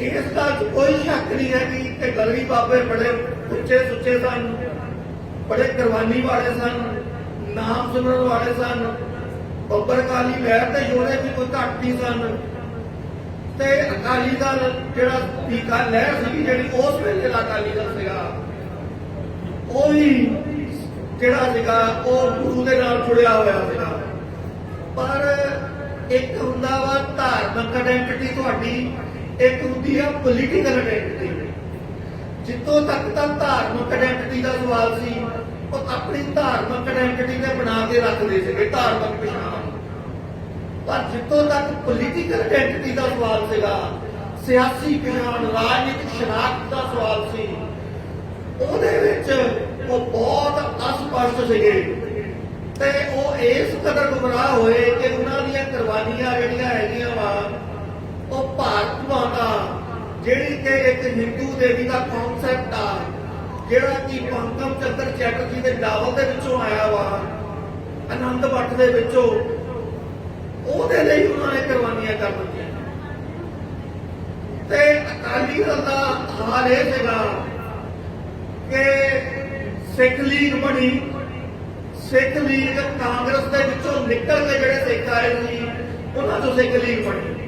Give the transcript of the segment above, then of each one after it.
ਇਸ ਗੱਲ 'ਚ ਕੋਈ ਸ਼ੱਕ ਨਹੀਂ ਹੈ ਕਿ ਕਿ ਗਲਵੀ ਬਾਬੇ ਬੜੇ ਉੱਚੇ ਸੁੱਚੇ ਸਨ, ਬੜੇ ਕੁਰਬਾਨੀ ਵਾਲੇ ਸਨ, ਨਾਮ ਸੁਣਨ ਵਾਲੇ ਸਨ ਬੱਬਰ ਕਾਲੀ ਲਹਿਰ ਤੇ ਜੋੜੇ ਵੀ ਕੋਈ ਘੱਟ ਨਹੀਂ ਸਨ। ਤੇ ਅਕਾਲੀ ਦਲ ਜਿਹੜਾ ਟੀਕਾ ਲਹਿਰ ਸੀ ਜਿਹੜੀ ਉਸ ਵੇਲੇ ਦਾ ਅਕਾਲੀ ਦਲ ਸੀਗਾ, ਉਹ ਵੀ ਜਿਹੜਾ ਸੀਗਾ, ਉਹ ਗੁਰੂ ਦੇ ਨਾਲ ਜੁੜਿਆ ਹੋਇਆ ਸੀਗਾ। ਪਰ ਇੱਕ ਹੁੰਦਾ ਵਾ ਧਾਰਮਿਕ ਆਇਡੈਂਟੀਟੀ ਤੁਹਾਡੀ ਇੱਕ ਹੁੰਦੀ ਆ ਪੋਲੀਟੀਕਲ ਆਇਡੈਂਟੀਟੀ ਜਿੱਤੋਂ ਤੱਕ ਤਾਂ ਧਾਰਮਿਕ ਆਇਡੈਂਟੀਟੀ ਦਾ ਸਵਾਲ ਸੀ, ਉਹ ਆਪਣੀ ਧਾਰਮਿਕ ਆਇਡੈਂਟੀਟੀ ਨੇ ਬਣਾ ਕੇ ਰੱਖਦੇ ਸੀਗੇ, ਧਾਰਮਿਕ ਪਛਾਣ। ਪਰ ਜਿੱਤੋਂ ਤੱਕ ਪੋਲੀਟੀਕਲ ਆਇਡੈਂਟੀਟੀ ਦਾ ਸਵਾਲ ਸੀਗਾ, ਸਿਆਸੀ ਪਛਾਣ, ਰਾਜਨੀਤਿਕ ਸ਼ਨਾਖਤ ਦਾ ਸਵਾਲ ਸੀ, ਉਹਦੇ ਵਿੱਚ ਉਹ ਬਹੁਤ ਅਸਪਸ਼ਟ ਸੀਗੇ। ਤੇ ਉਹ ਇਸ ਕਦਰ ਗੁੰਮਰਾਹ ਹੋਏ ਕਿ ਉਹਨਾਂ ਦੀਆਂ ਕੁਰਬਾਨੀਆਂ ਜਿਹੜੀਆਂ ਹੈਗੀਆਂ ਵਾ ਉਹ ਭਾਰਤ ਮਾਤਾ ਜਿਹੜੀ ਕਿ ਇੱਕ ਹਿੰਦੂ ਦੇਵੀ ਦਾ ਕਨਸੈਪਟ ਆ, ਜਿਹੜਾ ਕਿ ਪੰਕਮ ਚੰਦਰ ਚੈਟਰਜੀ ਦੇ ਨਾਵਲ ਦੇ ਵਿੱਚੋਂ ਆਇਆ ਵਾ, ਆਨੰਦ ਭੱਟ ਦੇ ਵਿੱਚੋਂ, ਉਹਦੇ ਲਈ ਉਹਨਾਂ ਨੇ ਕੁਰਬਾਨੀਆਂ ਕਰ ਦਿੱਤੀਆਂ। ਤੇ ਅਕਾਲੀ ਦਲ ਦਾ ਹਾਲ ਇਹ ਸੀਗਾ ਕਿ ਸਿੱਖ ਲੀਗ ਬਣੀ, ਸਿੱਖ ਲੀਗ ਕਾਂਗਰਸ ਦੇ ਵਿੱਚੋਂ ਨਿਕਲ ਕੇ ਜਿਹੜੇ ਸਿੱਖ ਆਏ ਸੀ, ਉਹਨਾਂ ਤੋਂ ਸਿੱਖ ਲੀਗ ਬਣੀ।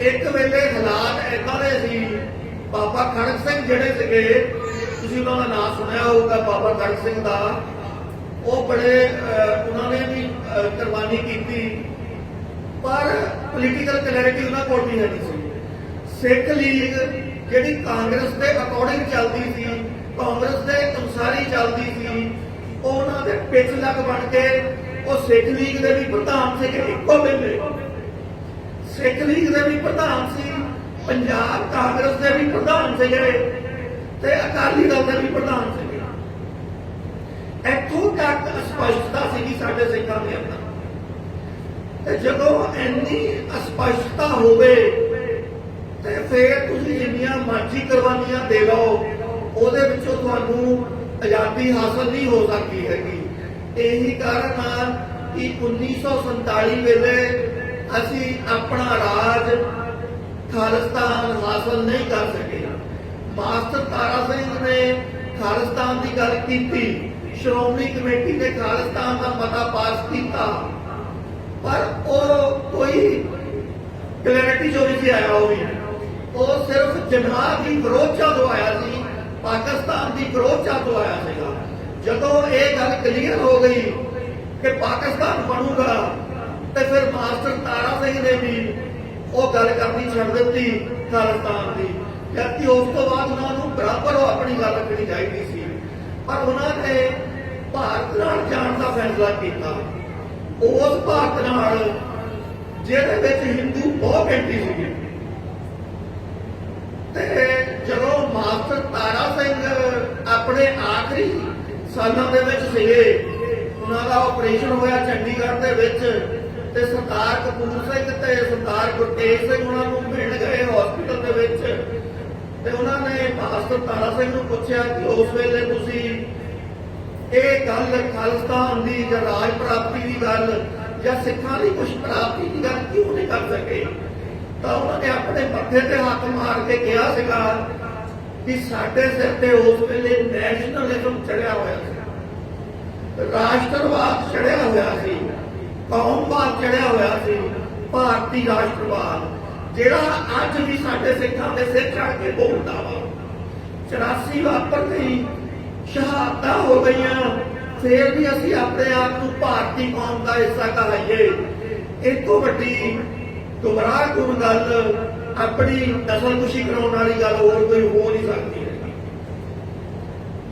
ਇੱਕ ਵੇਲੇ ਹਾਲਾਤ ਏਦਾਂ ਦੇ ਸੀ, ਬਾਬਾ ਖੜਕ ਸਿੰਘ ਜਿਹੜੇ ਸੀਗੇ, ਤੁਸੀਂ ਉਹਨਾਂ ਦਾ ਨਾਮ ਸੁਣਿਆ ਹੋਊਗਾ, ਬਾਬਾ ਖੜਕ ਸਿੰਘ ਦਾ। ਉਹ ਬੜੇ ਉਹਨਾਂ ਨੇ ਵੀ ਕੁਰਬਾਨੀ ਕੀਤੀ। ਪਰ ਪੋਲੀਟੀਕਲ ਕਲੈਰਿਟੀ ਉਹਨਾਂ ਕੋਲ ਵੀ ਹੈਗੀ ਸੀ। ਸਿੱਖ ਲੀਗ ਜਿਹੜੀ ਕਾਂਗਰਸ ਦੇ ਅਕੋਰਡਿੰਗ ਚੱਲਦੀ ਸੀ, ਕਾਂਗਰਸ ਦੇ ਅਨੁਸਾਰੀ ਚੱਲਦੀ ਸੀ ਉਹਨਾਂ ਦੇ ਪਿੱਛ ਲੱਗ ਬਣ ਕੇ ਉਹ ਸਿੱਖ ਲੀਗ ਦੇ ਵੀ ਪ੍ਰਧਾਨ ਸੀਗੇ ਇੱਕੋ ਵੇਲੇ। ਸਿੱਖ ਲੀਗ ਦੇ ਵੀ ਪ੍ਰਧਾਨ ਸੀ, ਪੰਜਾਬ ਕਾਂਗਰਸ ਦੇ ਵੀ ਪ੍ਰਧਾਨ ਸੀਗੇ ਤੇ ਅਕਾਲੀ ਦਲ ਦੇ ਵੀ ਪ੍ਰਧਾਨ ਸੀਗੇ। ਇੱਥੋਂ ਤੱਕ ਸਪਸ਼ਟਤਾ ਸੀਗੀ ਸਾਡੇ ਸਿੱਖਾਂ ਦੇ ਅੰਦਰ। ਤੇ ਜਦੋਂ ਇੰਨੀ ਅਸਪਸ਼ਟਤਾ ਹੋਵੇ, ਤੇ ਫਿਰ ਤੁਸੀਂ ਜਿੰਨੀਆਂ ਮਰਜ਼ੀ ਕੁਰਬਾਨੀਆਂ ਦੇ ਲਓ, ਉਹਦੇ ਵਿੱਚੋਂ ਤੁਹਾਨੂੰ ਆਜ਼ਾਦੀ ਹਾਸਲ ਨਹੀਂ ਹੋ ਸਕਦੀ ਹੈਗੀ। ਇਹੀ ਕਾਰਨ ਆ ਕਿ 1947 ਵੇਲੇ ਅਸੀਂ ਆਪਣਾ ਰਾਜ ਖਾਲਿਸਤਾਨ ਹਾਸਲ ਨਹੀਂ ਕਰ ਸਕੇ ਮਾਸਟਰ ਤਾਰਾ ਸਿੰਘ ਨੇ ਖਾਲਿਸਤਾਨ ਦੀ ਗੱਲ ਕੀਤੀ, ਸ਼੍ਰੋਮਣੀ ਕਮੇਟੀ ਨੇ ਖਾਲਿਸਤਾਨ ਦਾ ਮਤਾ ਪਾਸ ਕੀਤਾ। ਪਰ ਉਹ ਕੋਈ ਕਲੈਰਿਟੀ ਜੋ ਨਹੀਂ ਆਇਆ, ਉਹ ਵੀ ਉਹ ਸਿਰਫ ਜਨਾਹ ਦੀ ਵਿਰੋਧਤਾ ਤੋਂ ਆਇਆ ਸੀ, ਪਾਕਿਸਤਾਨ ਦੀ ਵਿਰੋਧਤਾ ਤੋਂ ਆਇਆ ਸੀਗਾ। ਜਦੋਂ ਇਹ ਗੱਲ ਕਲੀਅਰ ਹੋ ਗਈ ਕਿ ਪਾਕਿਸਤਾਨ ਬਣੂਗਾ ਤੇ ਫਿਰ ਮਾਸਟਰ ਤਾਰਾ ਸਿੰਘ ਨੇ ਵੀ ਉਹ ਗੱਲ ਕਰਨੀ ਛੱਡ ਦਿੱਤੀ ਖਾਲਿਸਤਾਨ ਦੀ। ਜਦਕਿ ਉਸ ਤੋਂ ਬਾਅਦ ਉਹਨਾਂ ਨੂੰ ਬਰਾਬਰ ਉਹ ਆਪਣੀ ਗੱਲ ਰੱਖਣੀ ਚਾਹੀਦੀ ਸੀ। ਪਰ ਉਹਨਾਂ ਨੇ ਭਾਰਤ ਨਾਲ ਜਾਣ ਦਾ ਫੈਸਲਾ ਕੀਤਾ। ਉਸ ਭਾਰਤ ਨਾਲ ਜਿਹਦੇ ਵਿੱਚ ਹਿੰਦੂ ਬਹੁਤ ਗਿਣਤੀ ਸੀਗੀ। ਤੇ ਜਦੋਂ ਮਾਸਟਰ ਤਾਰਾ ਸਿੰਘ ਆਪਣੇ ਆਖਰੀ ਸਾਲਾਂ ਦੇ ਵਿੱਚ ਸੀਗੇ, ਉਹਨਾਂ ਦਾ ਆਪਰੇਸ਼ਨ ਹੋਇਆ ਚੰਡੀਗੜ੍ਹ ਦੇ ਵਿੱਚ। ਤੇ ਸਰਦਾਰ ਕਪੂਰ ਸਿੰਘ ਤੇ ਸਰਦਾਰ ਗੁਰਤੇਜ ਸਿੰਘ ਉਹਨਾਂ ਨੂੰ ਮਿਲਣ ਗਏ ਹਸਪੀਟਲ ਦੇ ਵਿੱਚ। ਤੇ ਉਹਨਾਂ ਨੇ ਮਾਸਟਰ ਤਾਰਾ ਸਿੰਘ ਨੂੰ ਪੁੱਛਿਆ ਕਿ ਉਸ ਵੇਲੇ ਤੁਸੀਂ ਇਹ ਗੱਲ ਖਾਲਿਸਤਾਨ ਦੀ ਜਾਂ ਰਾਜ ਪ੍ਰਾਪਤੀ ਦੀ ਗੱਲ ਜਾਂ ਸਿੱਖਾਂ ਦੀ ਕੁਝ ਪ੍ਰਾਪਤੀ ਦੀ ਗੱਲ ਕਿਉਂ ਨਹੀਂ ਕਰ ਸਕੇ? ਤਾਂ ਉਹਨਾਂ ਨੇ ਆਪਣੇ ਮੱਥੇ ਤੇ ਹੱਥ ਮਾਰ ਕੇ ਕਿਹਾ ਸੀਗਾ ਕਿ ਸਾਡੇ ਸਿਰ ਤੇ ਉਸ ਵੇਲੇ ਨੈਸ਼ਨਲਿਜ਼ਮ ਚੜਿਆ ਹੋਇਆ ਸੀ। ਰਾਸ਼ਟਰਵਾਦ ਚੜਿਆ ਹੋਇਆ ਸੀ। ਕੌਮਵਾਦ ਚੜਿਆ ਹੋਇਆ ਸੀ, ਭਾਰਤੀ ਰਾਸ਼ਟਰਵਾਦ, ਜਿਹੜਾ ਅੱਜ ਵੀ ਸਾਡੇ ਸਿੱਖਾਂ ਦੇ ਸਿਰ ਚੜ ਕੇ ਬੋਲਦਾ ਵਾ। 84 ਵਾਪਰ ਗਈ ਸ਼ਹਾਦਤਾਂ ਹੋ ਗਈਆਂ, ਫੇਰ ਵੀ ਅਸੀਂ ਆਪਣੇ ਆਪ ਨੂੰ ਭਾਰਤੀ ਕੌਮ ਦਾ ਹਿੱਸਾ ਕਹਾਈਏ। ਇਹ ਤੋਂ ਵੱਡੀ ਗੁੰਮਰਾਹ ਗੁੰਮ ਗੱਲ ਆਪਣੀ ਨਸਲਕੁਸ਼ੀ ਕਰਾਉਣ ਵਾਲੀ ਗੱਲ ਹੋਰ ਕੋਈ ਹੋ ਨਹੀਂ ਸਕਦੀ।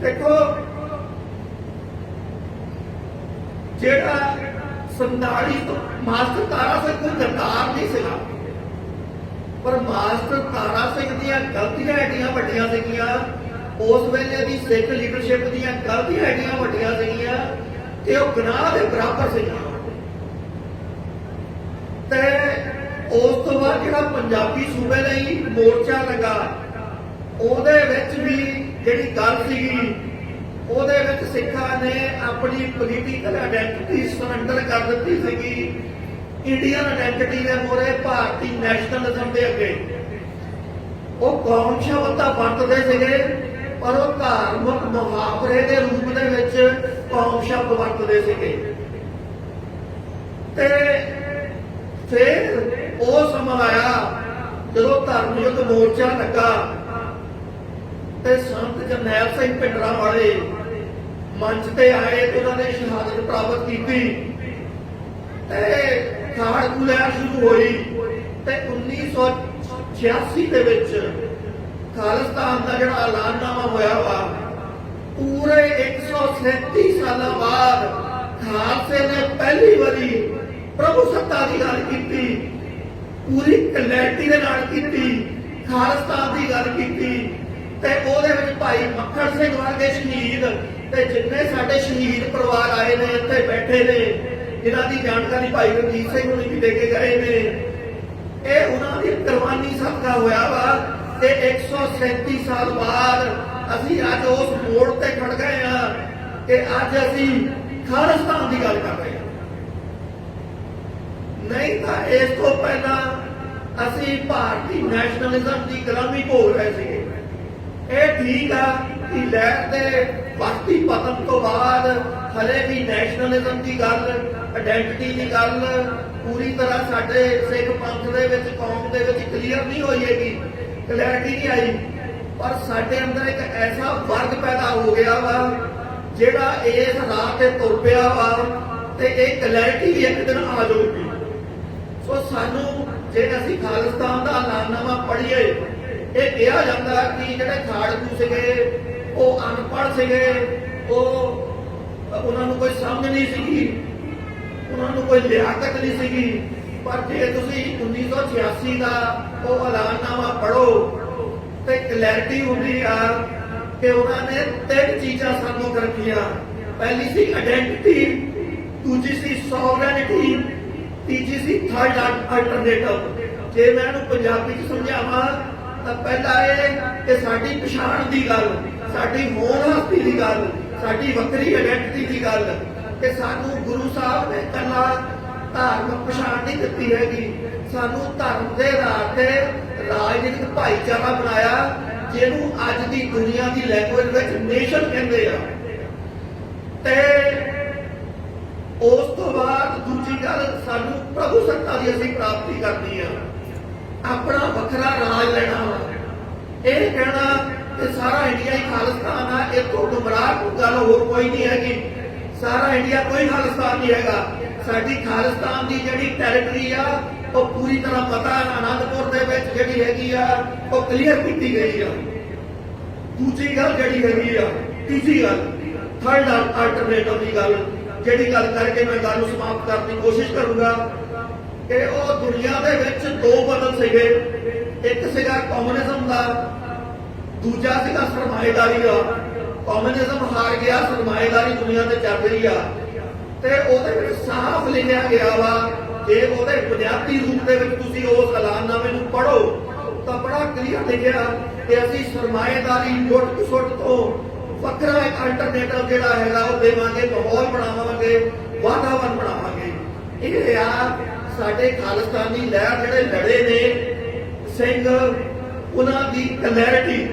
ਦੇਖੋ, ਜਿਹੜਾ 47 ਤੋਂ ਮਾਸਟਰ ਤਾਰਾ ਸਿੰਘ ਕੋਈ ਗੱਦਾਰ ਨਹੀਂ ਸੀਗਾ। ਪਰ ਮਾਸਟਰ ਤਾਰਾ ਸਿੰਘ ਦੀਆਂ ਗਲਤੀਆਂ ਐਡੀਆਂ ਵੱਡੀਆਂ ਸੀਗੀਆਂ, ਉਸ ਵੇਲੇ ਦੀ ਸਿੱਖ ਲੀਡਰਸ਼ਿਪ ਦੀਆਂ ਗਲਤੀਆਂ ਐਡੀਆਂ ਵੱਡੀਆਂ ਸੀਗੀਆਂ ਤੇ ਉਹ ਗੁਨਾਹ ਦੇ ਬਰਾਬਰ ਸੀਗਾ। ਤੇ ਉਸ ਤੋਂ ਬਾਅਦ ਜਿਹੜਾ ਪੰਜਾਬੀ ਸੂਬੇ ਲਈ ਮੋਰਚਾ ਲੱਗਾ, ਉਹਦੇ ਵਿੱਚ ਵੀ ਜਿਹੜੀ ਗੱਲ ਸੀਗੀ ਉਹਦੇ ਵਿੱਚ ਸਿੱਖਾਂ ਨੇ ਆਪਣੀ ਪੋਲੀਟੀਕਲ ਆਇਡੈਂਟੀਟੀ ਸਰੈਂਡਰ ਕਰ ਦਿੱਤੀ ਸੀਗੀ। ਇੰਡੀਅਨ ਆਇਡੈਂਟੀਟੀ ਦੇ ਮੋਰੇ ਭਾਰਤੀ ਨੈਸ਼ਨਲਿਜ਼ਮ ਦੇ ਅੱਗੇ। ਉਹ ਕੌਮ ਸ਼ਬਦ ਤਾਂ ਵਰਤਦੇ ਸੀਗੇ, ਪਰ ਉਹ ਧਾਰਮਿਕ ਮੁਹਾਵਰੇ ਦੇ ਰੂਪ ਦੇ ਵਿੱਚ ਕੌਮ ਸ਼ਬਦ ਵਰਤਦੇ ਸੀਗੇ। ਤੇ ਫਿਰ ਉਹ ਸਮਾਂ ਆਇਆ ਜਦੋਂ ਧਰਮ ਯੁੱਧ ਮੋਰਚਾ ਲੱਗਾ ਤੇ ਸੰਤ ਜਰਨੈਲ ਸਿੰਘ ਪਿੰਡਰਾ ਵਾਲੇ ਮੰਚ ਤੇ ਆਏ ਤੇ ਉਹਨਾਂ ਨੇ ਸ਼ਹਾਦਤ ਪ੍ਰਾਪਤ ਕੀਤੀ। ਤੇ ਖਾੜ ਕੁਲਿਆ ਸ਼ੁਰੂ ਹੋਈ। ਤੇ 1986 ਦੇ ਵਿੱਚ ਖਾਲਿਸਤਾਨ ਦਾ ਜਿਹੜਾ ਐਲਾਨਨਾਮਾ ਹੋਇਆ ਵਾ, ਪੂਰੇ 137 ਸਾਲਾਂ ਬਾਅਦ ਖਾਲਸੇ ਨੇ ਪਹਿਲੀ ਵਾਰੀ ਪ੍ਰਭੂ ਸੱਤਾ ਦੀ ਗੱਲ ਕੀਤੀ, ਪੂਰੀ ਕਲੈਰਟੀ ਦੇ ਨਾਲ ਕੀਤੀ, ਖਾਲਸਤਾਨ ਦੀ ਗੱਲ ਕੀਤੀ। ਭਾਈ ਮੱਖਣ ਸਿੰਘ ਵਰਗੇ ਸ਼ਹੀਦ ਤੇ ਜਿੰਨੇ ਸਾਡੇ ਸ਼ਹੀਦ ਪਰਿਵਾਰ ਆਏ ਨੇ, ਇੱਥੇ ਬੈਠੇ ਨੇ, ਜਿਨ੍ਹਾਂ ਦੀ ਜਾਣਕਾਰੀ ਭਾਈ ਰਣਜੀਤ ਸਿੰਘ ਨੂੰ ਵੀ ਦੇ ਕੇ ਗਏ ਨੇ। ਇਹ ਉਹਨਾਂ ਦੀ ਕੁਰਬਾਨੀ ਸਦਕਾ ਹੋਇਆ ਵਾ ਤੇ 137 ਸਾਲ ਬਾਅਦ ਅਸੀਂ ਅੱਜ ਉਸ ਮੋੜ ਤੇ ਖੜ ਗਏ ਆ ਕਿ ਅੱਜ ਅਸੀਂ ਖਾਲਿਸਤਾਨ ਦੀ ਗੱਲ ਕਰ ਰਹੇ ਹਾਂ। ਨਹੀਂ ਤਾਂ ਇਸ ਤੋਂ ਪਹਿਲਾਂ ਅਸੀਂ ਭਾਰਤੀ ਨੈਸ਼ਨਲਿਜ਼ਮ ਦੀ ਗੁਲਾਮੀ ਭੋਗ ਰਹੇ ਸੀਗੇ। ਇਹ ਠੀਕ ਆ ਕਿ ਲਹਿਰ ਦੇ ਵਕਤੀ ਪਤਨ ਤੋਂ ਬਾਅਦ ਹਲੇ ਵੀ ਨੈਸ਼ਨਲਿਜ਼ਮ ਦੀ ਗੱਲ ਆਇਡੈਂਟੀਟੀ ਦੀ ਗੱਲ ਪੂਰੀ ਤਰ੍ਹਾਂ ਸਾਡੇ ਸਿੱਖ ਪੰਥ ਦੇ ਵਿੱਚ, ਕੌਮ ਦੇ ਵਿੱਚ ਕਲੀਅਰ ਨਹੀਂ ਹੋਈ ਹੈਗੀ ਕਲੈਰਿਟੀ ਨਹੀਂ ਆਈ। ਪਰ ਸਾਡੇ ਅੰਦਰ ਇੱਕ ਐਸਾ ਵਰਗ ਪੈਦਾ ਹੋ ਗਿਆ ਵਾ, ਜਿਹੜਾ ਇਸ ਰਾਹ ਤੇ ਤੁਰ ਪਿਆ ਵਾ ਤੇ ਇਹ ਕਲੈਰਿਟੀ ਵੀ ਇੱਕ ਦਿਨ ਆ ਜਾਊਗੀ। ਸੋ ਸਾਨੂੰ ਜੇ ਅਸੀਂ ਖਾਲਿਸਤਾਨ ਦਾ ਐਲਾਨਨਾਮਾ ਪੜ੍ਹੀਏ ਇਹ ਕਿਹਾ ਜਾਂਦਾ ਕਿ ਜਿਹੜੇ ਖਾੜਕੂ ਸੀਗੇ, ਉਹ ਅਨਪੜ੍ਹ ਸੀਗੇ, ਉਹ ਉਹਨਾਂ ਨੂੰ ਕੋਈ ਸਮਝ ਨਹੀਂ ਸੀਗੀ, ਉਹਨਾਂ ਨੂੰ ਕੋਈ ਲਿਆਕਤ ਨਹੀਂ ਸੀਗੀ। ਪਰ ਜੇ ਤੁਸੀਂ 1986 ਦਾ ਉਹ ਐਲਾਨਨਾਮਾ ਪੜ੍ਹੋ, ਤੇ ਕਲੈਰਿਟੀ ਹੁੰਦੀ ਆ ਕਿ ਉਹਨਾਂ ਨੇ ਤਿੰਨ ਚੀਜ਼ਾਂ ਸਾਨੂੰ ਰੱਖੀਆਂ। ਪਹਿਲੀ ਸੀ ਆਇਡੈਂਟੀਟੀ ਦੂਜੀ ਸੀ ਸੋਵਰੈਨਿਟੀ ਤੀਜੀ ਸੀ ਥਰਡ ਅਲਟਰਨੇਟਿਵ ਜੇ ਮੈਂ ਇਹਨੂੰ ਪੰਜਾਬੀ ਚ ਸਮਝਾਵਾਂ ਤਾਂ ਪਹਿਲਾ ਇਹ ਕਿ ਸਾਡੀ ਪਛਾਣ ਦੀ ਗੱਲ, ਸਾਡੀ ਹੋਣ ਹਸਤੀ ਦੀ ਗੱਲ, ਸਾਡੀ ਵੱਖਰੀ ਆਇਡੈਂਟੀਟੀ ਦੀ ਗੱਲ, ਕਿ ਸਾਨੂੰ ਗੁਰੂ ਸਾਹਿਬ ਨੇ ਕੱਲਾ ਧਾਰਮਿਕ ਪਛਾਣ ਨਹੀਂ ਦਿੱਤੀ ਹੈਗੀ। ਸਾਨੂੰ ਧਰਮ ਦੇ ਆਧਾਰ ਤੇ ਰਾਜਨੀਤਿਕ ਭਾਈਚਾਰਾ ਬਣਾਇਆ, ਜਿਹਨੂੰ ਅੱਜ ਦੀ ਦੁਨੀਆ ਦੀ ਲੈਂਗੁਏਜ ਵਿੱਚ ਨੇਸ਼ਨ ਕਹਿੰਦੇ ਆ। ਤੇ ਉਸ ਤੋਂ ਬਾਅਦ ਦੂਜੀ ਗੱਲ, ਸਾਨੂੰ ਪ੍ਰਭੂ ਸੱਤਾ ਦੀ ਅਸੀਂ ਪ੍ਰਾਪਤੀ ਕਰਨੀ ਆ। ਆਪਣਾ ਵੱਖਰਾ ਰਾਜ ਲੈਣਾ ਵਾ। ਇਹ ਕਹਿਣਾ ਕਿ ਸਾਰਾ ਇੰਡੀਆ ਹੀ ਖਾਲਿਸਤਾਨ ਆ। ਇਹ ਤੋਂ ਗੁੰਮਰਾਹ ਗੱਲ ਹੋਰ ਕੋਈ ਨਹੀਂ ਹੈਗੀ। ਸਾਰਾ ਇੰਡੀਆ ਕੋਈ ਖਾਲਿਸਤਾਨ ਨਹੀਂ ਹੈਗਾ। ਸਾਡੀ ਖਾਲਿਸਤਾਨ ਦੀ ਜਿਹੜੀ ਟੈਰੀਟਰੀ ਆ, ਉਹ ਪੂਰੀ ਤਰ੍ਹਾਂ ਪਤਾ ਆਨੰਦਪੁਰ ਦੇ ਵਿੱਚ ਜਿਹੜੀ ਹੈਗੀ ਆ, ਉਹ ਕਲੀਅਰ ਕੀਤੀ ਗਈ ਆ। ਦੂਜੀ ਗੱਲ ਜਿਹੜੀ ਹੈਗੀ ਆ, ਤੀਜੀ ਗੱਲ ਥਰਡ ਆਲਟਰਨੇਟਿਵ ਦੀ ਗੱਲ। ਜਿਹੜੀ ਗੱਲ ਕਰਕੇ ਮੈਂ ਗੱਲ ਨੂੰ ਸਮਾਪਤ ਕਰਨ ਦੀ ਕੋਸ਼ਿਸ਼ ਕਰੂੰਗਾ। ਕਿ ਉਹ ਦੁਨੀਆ ਦੇ ਵਿੱਚ ਦੋ ਬਦਲ ਸੀਗੇ। ਇੱਕ ਸੀਗਾ ਕਮਿਊਨਿਜ਼ਮ ਦਾ, ਦੂਜਾ ਸੀਗਾ ਸਰਮਾਏਦਾਰੀ ਦਾ। ਕਮਿਊਨਿਜ਼ਮ ਹਾਰ ਗਿਆ, ਸਰਮਾਏਦਾਰੀ ਦੁਨੀਆ ਤੇ ਚੱਲ ਰਹੀ ਆ। ਤੇ ਉਹਦੇ ਵਿੱਚ ਸਾਫ਼ ਲਿਖਿਆ ਗਿਆ ਵਾ, ਜੇ ਉਹਦੇ ਬੁਨਿਆਦੀ ਰੂਪ ਦੇ ਵਿੱਚ ਤੁਸੀਂ ਉਸ ਐਲਾਨਨਾਮੇ ਨੂੰ ਪੜ੍ਹੋ, ਤਾਂ ਬੜਾ ਕਲੀਅਰ ਲਿਖਿਆ ਕਿ ਅਸੀਂ ਸਰਮਾਏਦਾਰੀ ਲੁੱਟ ਖਸੁੱਟ ਤੋਂ ਵੱਖਰਾ ਇੱਕ ਅਲਟਰਨੇਟਿਵ ਜਿਹੜਾ ਹੈਗਾ, ਉਹ ਦੇਵਾਂਗੇ, ਮਾਹੌਲ ਬਣਾਵਾਂਗੇ, ਵਾਤਾਵਰਨ ਬਣਾਵਾਂਗੇ। ਇਹ ਆ ਸਾਡੇ ਖਾਲਿਸਤਾਨੀ ਲਹਿਰ ਜਿਹੜੇ ਲੜੇ ਨੇ, ਸਿੰਘ, ਉਹਨਾਂ ਦੀ ਕਲੈਰਿਟੀ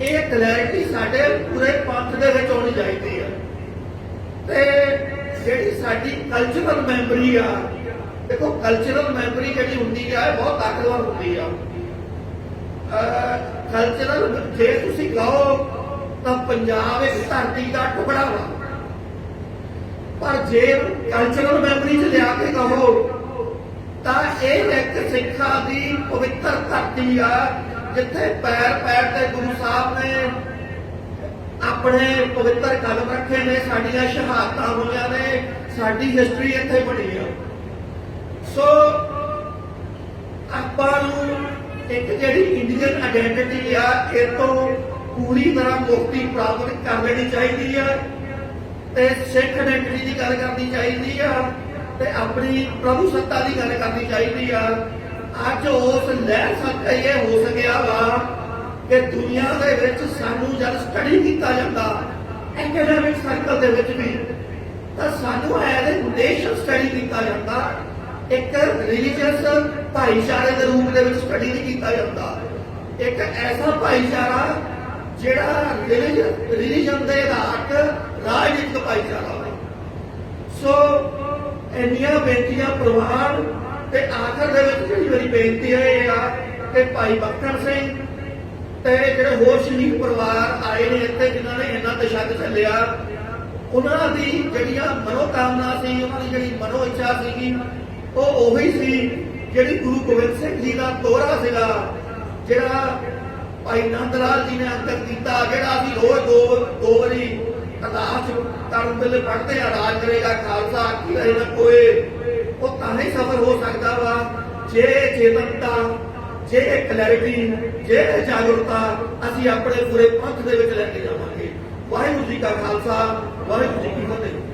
ਇਹ ਕਲੈਰਿਟੀ ਸਾਡੇ ਪੂਰੇ ਪੰਥ ਦੇ ਵਿੱਚ ਹੋਣੀ ਚਾਹੀਦੀ ਹੈ ਤੇ ਜਿਹੜੀ ਸਾਡੀ ਕਲਚਰਲ ਮੈਮਰੀ ਆ, ਦੇਖੋ ਕਲਚਰਲ ਮੈਮਰੀ ਜਿਹੜੀ ਹੁੰਦੀ ਆ, ਇਹ ਬਹੁਤ ਤਾਕਤਵਰ ਹੁੰਦੀ ਆ। ਕਲਚਰਲ ਜੇ ਤੁਸੀਂ ਕਹੋ ਤਾਂ ਪੰਜਾਬ ਇੱਕ ਧਰਤੀ ਦਾ ਟੁਕੜਾ ਵਾ। ਪਰ ਜੇ ਕਲਚਰਲ ਮੈਮਰੀ ਚ ਲਿਆ ਕੇ ਕਹੋ ਇਹ ਇੱਕ ਸਿੱਖਾਂ ਦੀ ਪਵਿੱਤਰ ਧਰਤੀ ਆ, ਜਿੱਥੇ ਪੈਰ ਪੈਰ ਤੇ ਗੁਰੂ ਸਾਹਿਬ ਨੇ ਆਪਣੇ ਪਵਿੱਤਰ ਕਦਮ ਰੱਖੇ ਨੇ, ਸਾਡੀਆਂ ਸ਼ਹਾਦਤਾਂ ਹੋਈਆਂ ਨੇ, ਸਾਡੀ ਹਿਸਟਰੀ ਇੱਥੇ ਬਣੀ ਆ। ਸੋ ਆਪਾਂ ਨੂੰ ਇੱਕ ਜਿਹੜੀ ਇੰਡੀਅਨ ਆਇਡੈਂਟੀਟੀ ਆ, ਇਹ ਤੋਂ ਪੂਰੀ ਤਰ੍ਹਾਂ ਮੁਕਤੀ ਪ੍ਰਾਪਤ ਕਰ ਲੈਣੀ ਚਾਹੀਦੀ ਆ ਤੇ ਸਿੱਖ ਆਇਡੈਂਟੀਟੀ ਦੀ ਗੱਲ ਕਰਨੀ ਚਾਹੀਦੀ ਆ। ਤੇ ਆਪਣੀ ਪ੍ਰਭੂ ਸੱਤਾ ਦੀ ਗੱਲ ਕਰਨੀ ਚਾਹੀਦੀ ਆ। ਅੱਜ ਉਸ ਲਹਿਰ ਸਦਕਾ ਇਹ ਹੋ ਸਕਿਆ ਵਾ ਕਿ ਦੁਨੀਆ ਦੇ ਵਿੱਚ ਸਾਨੂੰ ਜਦ ਸਟੱਡੀ ਕੀਤਾ ਜਾਂਦਾ ਐਕੈਡੈਮਿਕ ਸਰਕਲ ਦੇ ਵਿੱਚ ਵੀ, ਤਾਂ ਸਾਨੂੰ ਐਜ਼ ਅ ਨੇਸ਼ਨ ਸਟੱਡੀ ਕੀਤਾ ਜਾਂਦਾ। ਇੱਕ ਰਿਲੀਜੀਅਸ ਭਾਈਚਾਰੇ ਦੇ ਰੂਪ ਦੇ ਵਿੱਚ ਸਟੱਡੀ ਨਹੀਂ ਕੀਤਾ ਜਾਂਦਾ। ਇੱਕ ਐਸਾ ਭਾਈਚਾਰਾ ਜਿਹੜਾ ਰਿਲੀਜਨ ਦੇ ਆਧਾਰ ਰਾਜਨੀਤਿਕ ਭਾਈਚਾਰਾ ਹੋਵੇ। ਸੋ ਇੰਨੀਆਂ ਬੇਨਤੀਆਂ, ਪ੍ਰਵਾਨ ਤੇ ਆਖਰ ਦੇ ਵਿੱਚ ਜਿਹੜੀ ਮੇਰੀ ਬੇਨਤੀ ਹੈ ਇਹ ਆ ਕਿ ਭਾਈ ਬਖਤਰ ਸਿੰਘ ਤੇ ਜਿਹੜੇ ਹੋਰ ਸ਼ਹੀਦ ਪਰਿਵਾਰ ਆਏ ਨੇ ਇੱਥੇ ਜਿਨ੍ਹਾਂ ਨੇ ਇੰਨਾ ਤਸ਼ੱਦਦ ਚੱਲਿਆ ਉਹਨਾਂ ਦੀ ਜਿਹੜੀਆਂ ਮਨੋਕਾਮਨਾ ਸੀ, ਉਹਨਾਂ ਦੀ ਜਿਹੜੀ ਮਨੋ ਇੱਛਾ ਸੀਗੀ, ਉਹ ਉਹੀ ਸੀ ਜਿਹੜੀ ਗੁਰੂ ਗੋਬਿੰਦ ਸਿੰਘ ਜੀ ਦਾ ਤੋਰਾ ਸੀਗਾ, ਜਿਹੜਾ ਭਾਈ ਨੰਦ ਲਾਲ ਜੀ ਨੇ ਅੰਕਿਤ ਕੀਤਾ, ਜਿਹੜਾ ਅਸੀਂ ਰੋਜ਼ ਦੋ ਦੋ ਵਾਰੀ ਅਰਦਾਸ ਕਰਨ ਵੇਲੇ ਪੜ੍ਹਦੇ ਆ, ਰਾਜ ਕਰੇਗਾ ਖਾਲਸਾ, ਕੀ ਰਹੇ ਕੋਏ ਉਹ ਤਾਂ ਹੀ ਸਫਲ ਹੋ ਸਕਦਾ ਵਾ। ਜੇ ਚੇਤਨਤਾ, ਜੇ ਕਲੈਰਿਟੀ ਜੇ ਜਾਗਰੂਕਤਾ, ਅਸੀਂ ਆਪਣੇ ਪੂਰੇ ਪੰਥ ਦੇ ਵਿੱਚ ਲੈ ਕੇ ਜਾਵਾਂਗੇ। ਵਾਹਿਗੁਰੂ ਜੀ ਕਾ ਖਾਲਸਾ, ਵਾਹਿਗੁਰੂ ਜੀ ਕੀ ਫਤਿਹ।